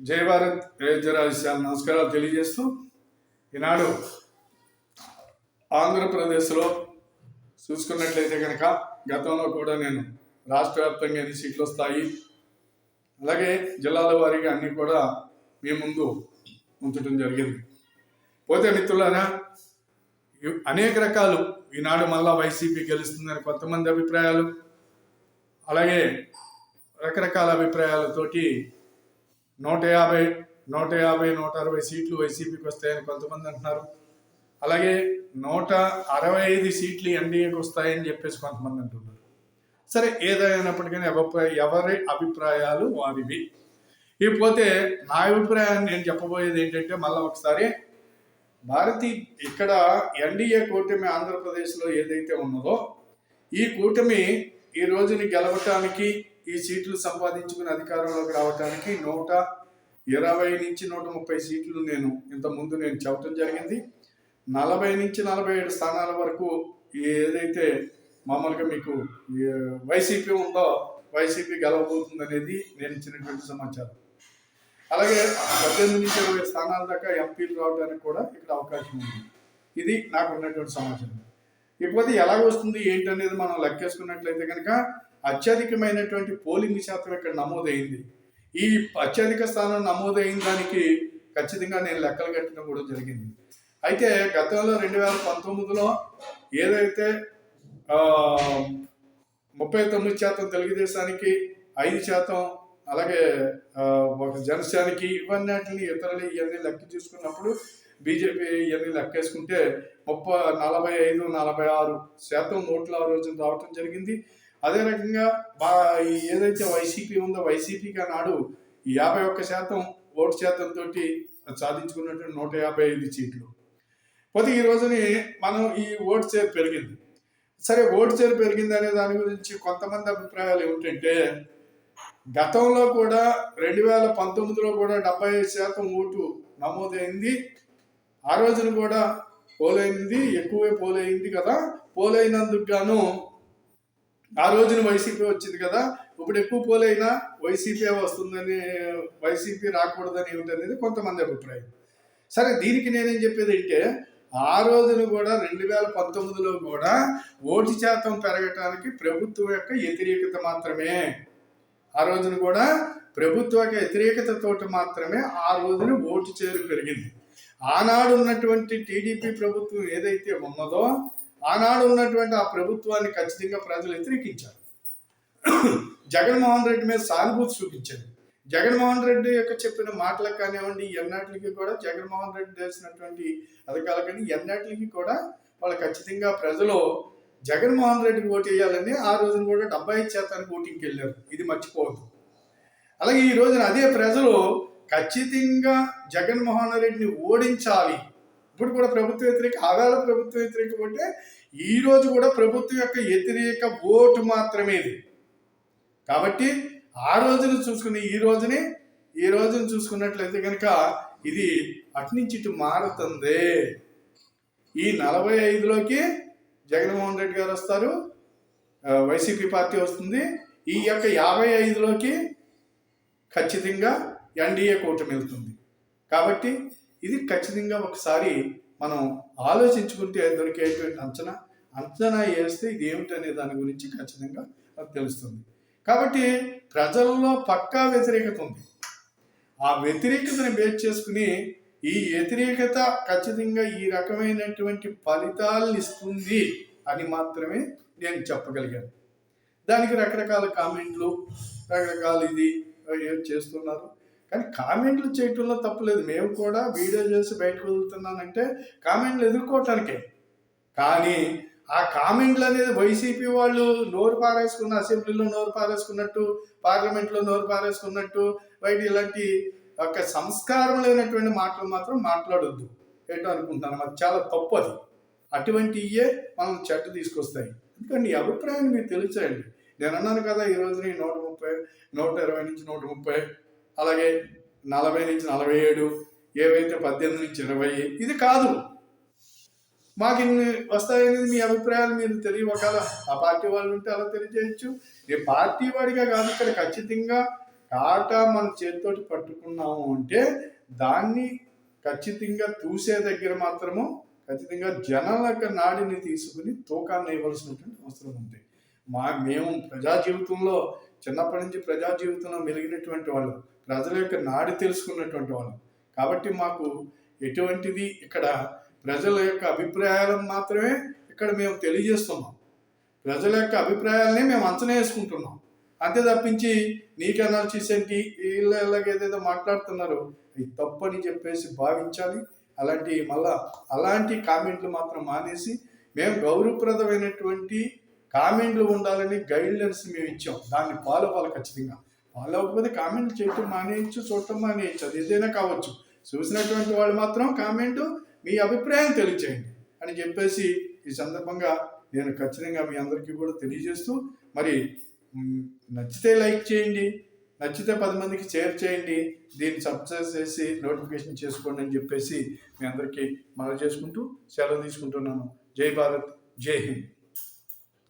జై భారత్ జయరాజశ్యామ నమస్కారాలు తెలియజేస్తూ ఈనాడు ఆంధ్రప్రదేశ్లో చూసుకున్నట్లయితే కనుక గతంలో కూడా నేను రాష్ట్ర వ్యాప్తంగా ఎన్ని సీట్లు వస్తాయి అలాగే జిల్లాల వారీగా అన్నీ కూడా మీ ముందు ఉంచడం జరిగింది. పోతే మిత్రులారా అనేక రకాలు ఈనాడు మళ్ళా వైసీపీ గెలుస్తుందని కొంతమంది అభిప్రాయాలు అలాగే రకరకాల అభిప్రాయాలతోటి నూట యాభై నూట యాభై నూట అరవై సీట్లు వైసీపీకి వస్తాయని కొంతమంది అంటున్నారు. అలాగే నూట అరవై ఐదు సీట్లు ఎన్డీఏకి వస్తాయని చెప్పేసి కొంతమంది అంటున్నారు. సరే ఏదైనప్పటికైనా అభిప్రాయ ఎవరి అభిప్రాయాలు వారివి. ఇకపోతే నా అభిప్రాయాన్ని నేను చెప్పబోయేది ఏంటంటే మళ్ళీ ఒకసారి భారతి ఇక్కడ ఎన్డీఏ కూటమి ఆంధ్రప్రదేశ్లో ఏదైతే ఉన్నదో ఈ కూటమి ఈ రోజుని గెలవటానికి ఈ సీట్లు సంపాదించుకుని అధికారంలోకి రావటానికి నూట ఇరవై నుంచి నూట ముప్పై సీట్లు నేను ఇంత ముందు నేను చెప్పడం జరిగింది. నలభై నుంచి నలభై ఏడు స్థానాల వరకు ఏదైతే మామూలుగా మీకు వైసీపీ ఉందో వైసీపీ గెలవబోతుంది అనేది నేను ఇచ్చినటువంటి సమాచారం. అలాగే పద్దెనిమిది నుంచి ఇరవై స్థానాల దాకా ఎంపీలు రావడానికి కూడా ఇక్కడ అవకాశం ఉంది. ఇది నాకు ఉన్నటువంటి సమాచారం. ఇకపోతే ఎలా వస్తుంది ఏంటనేది మనం లెక్కేసుకున్నట్లయితే కనుక అత్యధికమైనటువంటి పోలింగ్ శాతం ఇక్కడ నమోదైంది. ఈ అత్యధిక స్థానం నమోదైన దానికి ఖచ్చితంగా నేను లెక్కలు కట్టడం కూడా జరిగింది. అయితే గతంలో రెండు వేల పంతొమ్మిదిలో ఏదైతే ముప్పై తొమ్మిది శాతం తెలుగుదేశానికి ఐదు శాతం అలాగే ఒక జనసేనకి ఇవన్నీ ఇతరులు ఇవన్నీ లెక్క చూసుకున్నప్పుడు బీజేపీ ఇవన్నీ లెక్కేసుకుంటే ముప్పై నలభై ఐదు నలభై ఆరు శాతం ఓట్లు ఆ రోజున రావటం జరిగింది. అదే రకంగా బా ఏదైతే వైసీపీ ఉందో వైసీపీకి నాడు యాభై ఒక్క శాతం ఓటు శాతంతో సాధించుకున్నట్టు నూట యాభై ఐదు సీట్లు. పోతే ఈ రోజుని మనం ఈ ఓటు షేర్ పెరిగింది. సరే ఓటు షేర్ పెరిగింది అనే దాని గురించి కొంతమంది అభిప్రాయాలు ఏమిటంటే గతంలో కూడా రెండు వేల పంతొమ్మిదిలో కూడా డెబ్బై ఐదు శాతం ఓటు నమోదైంది. ఆ రోజున కూడా పోలైంది ఎక్కువే పోలైంది కదా. పోలైనందుకు గాను ఆ రోజున వైసీపీ వచ్చింది కదా ఇప్పుడు ఎక్కువ పోలైనా వైసీపీ వస్తుందని వైసీపీ రాకూడదని ఏమిటనేది కొంతమంది అభిప్రాయం. సరే దీనికి నేనేం చెప్పేది అంటే ఆ రోజున కూడా రెండు వేల పంతొమ్మిదిలో కూడా ఓటు శాతం పెరగటానికి ప్రభుత్వం యొక్క వ్యతిరేకత మాత్రమే. ఆ రోజున కూడా ప్రభుత్వ యొక్క వ్యతిరేకతతో మాత్రమే ఆ రోజున ఓటు చేరు పెరిగింది. ఆనాడు ఉన్నటువంటి టీడీపీ ప్రభుత్వం ఏదైతే ఉన్నదో ఆనాడు ఉన్నటువంటి ఆ ప్రభుత్వాన్ని ఖచ్చితంగా ప్రజలు వ్యతిరేకించారు. జగన్మోహన్ రెడ్డి మీద సానుభూతి చూపించారు. జగన్మోహన్ రెడ్డి యొక్క చెప్పిన మాటలకు కానివ్వండి ఎన్నాటికి కూడా జగన్మోహన్ రెడ్డి చేసినటువంటి అధికారులు కానీ ఎన్నాటికి కూడా వాళ్ళు ఖచ్చితంగా ప్రజలు జగన్మోహన్ రెడ్డికి ఓటు వేయాలని ఆ రోజున కూడా డెబ్బై ఐదు శాతానికి ఓటింగ్కి వెళ్ళారు ఇది మర్చిపోవద్దు. అలాగే ఈ రోజున అదే ప్రజలు ఖచ్చితంగా జగన్మోహన్ రెడ్డిని ఓడించాలి. ఇప్పుడు కూడా ప్రభుత్వ వ్యతిరేక ఆవేళ ప్రభుత్వ వ్యతిరేకం అంటే ఈ రోజు కూడా ప్రభుత్వం యొక్క వ్యతిరేక ఓటు మాత్రమే ఇది. కాబట్టి ఆ రోజును చూసుకుని ఈ రోజుని ఈ రోజును చూసుకున్నట్లయితే కనుక ఇది అట్నుంచి ఇటు మారుతుంది. ఈ నలభై ఐదులోకి జగన్మోహన్ రెడ్డి గారు వస్తారు. వైసీపీ పార్టీ వస్తుంది. ఈ యొక్క యాభై ఐదులోకి ఖచ్చితంగా ఎన్డీఏ కూటమి వెళ్తుంది. కాబట్టి ఇది ఖచ్చితంగా ఒకసారి మనం ఆలోచించుకుంటే దొరికేటువంటి అంచనా అంచనా వేస్తే ఇది ఏమిటనే దాని గురించి ఖచ్చితంగా తెలుస్తుంది. కాబట్టి ప్రజల్లో పక్కా వ్యతిరేకత ఉంది. ఆ వ్యతిరేకతను బేస్ చేసుకుని ఈ వ్యతిరేకత ఖచ్చితంగా ఈ రకమైనటువంటి ఫలితాలను ఇస్తుంది అని మాత్రమే నేను చెప్పగలిగాను. దానికి రకరకాల కామెంట్లు రకరకాల ఇది చేస్తున్నారు? కానీ కామెంట్లు చేయటంలో తప్పలేదు. మేము కూడా వీడియో చేసి బయటకు వదులుతున్నానంటే కామెంట్లు ఎదుర్కోవటానికే. కానీ ఆ కామెంట్లు అనేది వైసీపీ వాళ్ళు నోరు పారేసుకున్న అసెంబ్లీలో నోరు పారేసుకున్నట్టు పార్లమెంట్లో నోరు పారేసుకున్నట్టు బయట ఇలాంటి ఒక సంస్కారం లేనటువంటి మాటలు మాత్రం మాట్లాడొద్దు. ఏంటో అనుకుంటాను అది చాలా తప్పు అది. అటువంటి ఇయే మనం చెట్టు తీసుకొస్తాయి. ఎందుకంటే ఈ అభిప్రాయాన్ని మీరు తెలియచేయండి నేను అన్నాను కదా ఈ నీ నూట ముప్పై నూట ఇరవై నుంచి నూట ముప్పై అలాగే నలభై నుంచి నలభై ఏడు ఏవైతే పద్దెనిమిది నుంచి ఇరవై ఇది కాదు. మాకు ఇన్ని వస్తాయనేది మీ అభిప్రాయాలు మీరు తెలియ ఒకవేళ ఆ పార్టీ వాళ్ళు ఉంటే అలా తెలియజేయచ్చు. ఏ పార్టీ వాడిగా కాదు ఇక్కడ ఖచ్చితంగా కాటా మన చేతితోటి పట్టుకున్నాము అంటే దాన్ని ఖచ్చితంగా చూసే దగ్గర మాత్రము ఖచ్చితంగా జనాల యొక్క నాడిని తీసుకుని తూకాన్ని ఇవ్వాల్సినటువంటి అవసరం ఉంది. మా మేము ప్రజా జీవితంలో చిన్నప్పటి నుంచి ప్రజా జీవితంలో మెలిగినటువంటి వాళ్ళు ప్రజల యొక్క నాడి తెలుసుకున్నటువంటి వాళ్ళు. కాబట్టి మాకు ఎటువంటిది ఇక్కడ ప్రజల యొక్క అభిప్రాయాలను మాత్రమే ఇక్కడ మేము తెలియజేస్తున్నాం. ప్రజల యొక్క అభిప్రాయాలని మేము అంచనా వేసుకుంటున్నాం. అంతే తప్పించి నీకు ఏంటి? వీళ్ళ ఇలాగ ఏదైతే మాట్లాడుతున్నారు. ఇది తప్పని చెప్పేసి భావించాలి. అలాంటి మళ్ళా అలాంటి కామెంట్లు మాత్రం మానేసి మేము గౌరవప్రదమైనటువంటి కామెంట్లు ఉండాలని గైడ్లైన్స్ మేము ఇచ్చాం. దాన్ని ఫాలో అవ్వాలి ఖచ్చితంగా. ఫాలో అవ్వకపోతే కామెంట్లు చేయటం మానేయచ్చు చూడటం మానేయచ్చు. అది ఏదైనా కావచ్చు. చూసినటువంటి వాళ్ళు మాత్రం కామెంట్ మీ అభిప్రాయం తెలియచేయండి అని చెప్పేసి ఈ సందర్భంగా నేను ఖచ్చితంగా మీ అందరికీ కూడా తెలియజేస్తూ మరి నచ్చితే లైక్ చేయండి. నచ్చితే పది మందికి షేర్ చేయండి. దీన్ని సబ్స్క్రైబ్ చేసి నోటిఫికేషన్ చేసుకోండి అని చెప్పేసి మీ అందరికీ మనం చేసుకుంటూ సెలవు తీసుకుంటున్నాను. జై భారత్. జై హింద్.